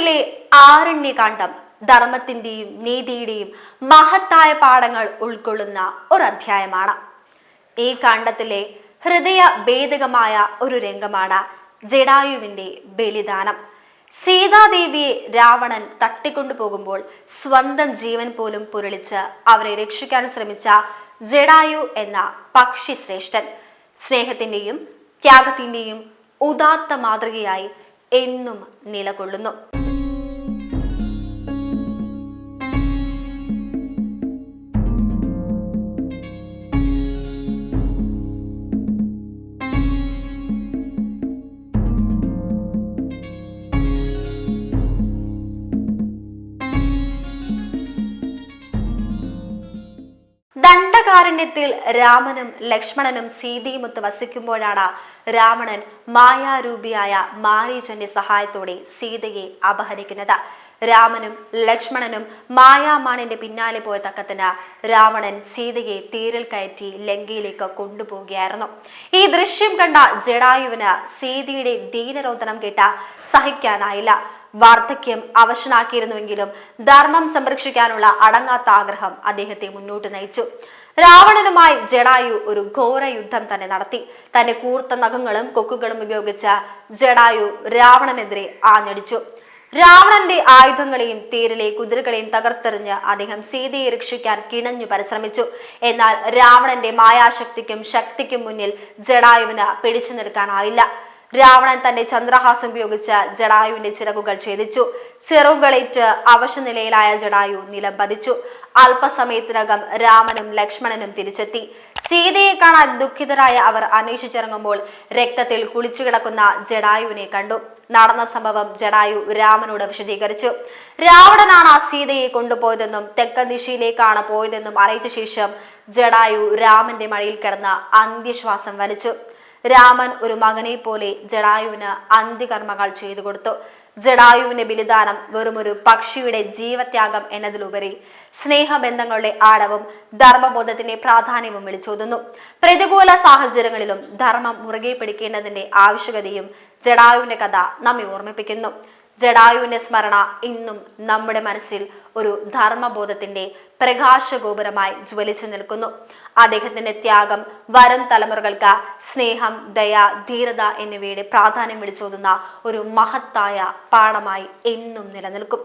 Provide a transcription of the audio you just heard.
രാമായണത്തിലെ ആരണ്യകാന്ഡം ധർമ്മത്തിന്റെയും നീതിയുടെയും മഹത്തായ പാഠങ്ങൾ ഉൾക്കൊള്ളുന്ന ഒരു അധ്യായമാണ് ഈ കാണ്ഡത്തിലെ ഹൃദയ ഭേദകമായ ഒരു രംഗമാണ് ജഡായുവിന്റെ ബലിദാനം. സീതാദേവിയെ രാവണൻ തട്ടിക്കൊണ്ടുപോകുമ്പോൾ സ്വന്തം ജീവൻ പോലും പുരളിച്ച് അവരെ രക്ഷിക്കാൻ ശ്രമിച്ച ജഡായു എന്ന പക്ഷി ശ്രേഷ്ഠൻ സ്നേഹത്തിന്റെയും ത്യാഗത്തിന്റെയും ഉദാത്ത മാതൃകയായി എന്നും നിലകൊള്ളുന്നു. ദണ്ഡകാരണ്യത്തിൽ രാമനും ലക്ഷ്മണനും സീതയുമൊത്ത് വസിക്കുമ്പോഴാണ് രാവണൻ മായാരൂപിയായ മാരീചന്റെ സഹായത്തോടെ സീതയെ അപഹരിക്കുന്നത്. രാമനും ലക്ഷ്മണനും മായാമാണിന്റെ പിന്നാലെ പോയ തക്കത്തിന് രാവണൻ സീതയെ തീരിൽ കയറ്റി ലങ്കയിലേക്ക് കൊണ്ടുപോവുകയായിരുന്നു. ഈ ദൃശ്യം കണ്ട ജഡായുവിന് സീതയുടെ ദീനരോധനം കേട്ട സഹിക്കാനായില്ല. വാർദ്ധക്യം അവശനാക്കിയിരുന്നുവെങ്കിലും ധർമ്മം സംരക്ഷിക്കാനുള്ള അടങ്ങാത്ത ആഗ്രഹം അദ്ദേഹത്തെ മുന്നോട്ട് നയിച്ചു. രാവണനുമായി ജഡായു ഒരു ഘോര യുദ്ധം തന്നെ നടത്തി. തന്റെ കൂർത്ത നഖങ്ങളും കൊക്കുകളും ഉപയോഗിച്ച ജഡായു രാവണനെതിരെ ആഞ്ഞടിച്ചു. രാവണന്റെ ആയുധങ്ങളെയും തേരിലെ കുതിരകളെയും തകർത്തെറിഞ്ഞ് അദ്ദേഹം സീതയെ രക്ഷിക്കാൻ കിണഞ്ഞു പരിശ്രമിച്ചു. എന്നാൽ രാവണന്റെ മായാശക്തിക്കും ശക്തിക്കും മുന്നിൽ ജഡായുവിന് പിടിച്ചു നിൽക്കാനായില്ല. രാവണൻ തന്റെ ചന്ദ്രഹാസം ഉപയോഗിച്ച് ജഡായുവിന്റെ ചിറകുകൾ ഛേദിച്ചു. ചിറകുകളേറ്റ് അവശനിലയിലായ ജഡായു നിലം പതിച്ചു. അല്പസമയത്തിനകം രാമനും ലക്ഷ്മണനും തിരിച്ചെത്തി. സീതയെ കാണാൻ ദുഃഖിതരായ അവർ അന്വേഷിച്ചിറങ്ങുമ്പോൾ രക്തത്തിൽ കുളിച്ചു കിടക്കുന്ന ജഡായുവിനെ കണ്ടു. നടന്ന സംഭവം ജഡായു രാമനോട് വിശദീകരിച്ചു. രാവണനാണ് സീതയെ കൊണ്ടുപോയതെന്നും തെക്കൻ ദിശയിലേക്കാണ് പോയതെന്നും അറിയിച്ച ശേഷം ജഡായു രാമന്റെ മഴയിൽ കിടന്ന അന്ത്യശ്വാസം വലിച്ചു. രാമൻ ഒരു മകനെ പോലെ ജഡായുവിന് അന്ത്യകർമ്മങ്ങൾ ചെയ്തു കൊടുത്തു. ജഡായുവിന്റെ ബലിദാനം വെറുമൊരു പക്ഷിയുടെ ജീവത്യാഗം എന്നതിലുപരി സ്നേഹബന്ധങ്ങളുടെ ആഴവും ധർമ്മബോധത്തിന്റെ പ്രാധാന്യവും വിളിച്ചോതുന്നു. പ്രതികൂല സാഹചര്യങ്ങളിലും ധർമ്മം മുറുകെ പിടിക്കേണ്ടതിന്റെ ആവശ്യകതയും ജഡായുവിന്റെ കഥ നമ്മെ ഓർമ്മിപ്പിക്കുന്നു. ജഡായുവിന്റെ സ്മരണ ഇന്നും നമ്മുടെ മനസ്സിൽ ഒരു ധർമ്മബോധത്തിന്റെ പ്രകാശഗോപുരമായി ജ്വലിച്ചു നിൽക്കുന്നു. അദ്ദേഹത്തിന്റെ ത്യാഗം വരും തലമുറകൾക്ക് സ്നേഹം ദയ ധീരത എന്നിവയുടെ പ്രാധാന്യം വിളിച്ചോതുന്ന ഒരു മഹത്തായ പാഠമായി എന്നും നിലനിൽക്കും.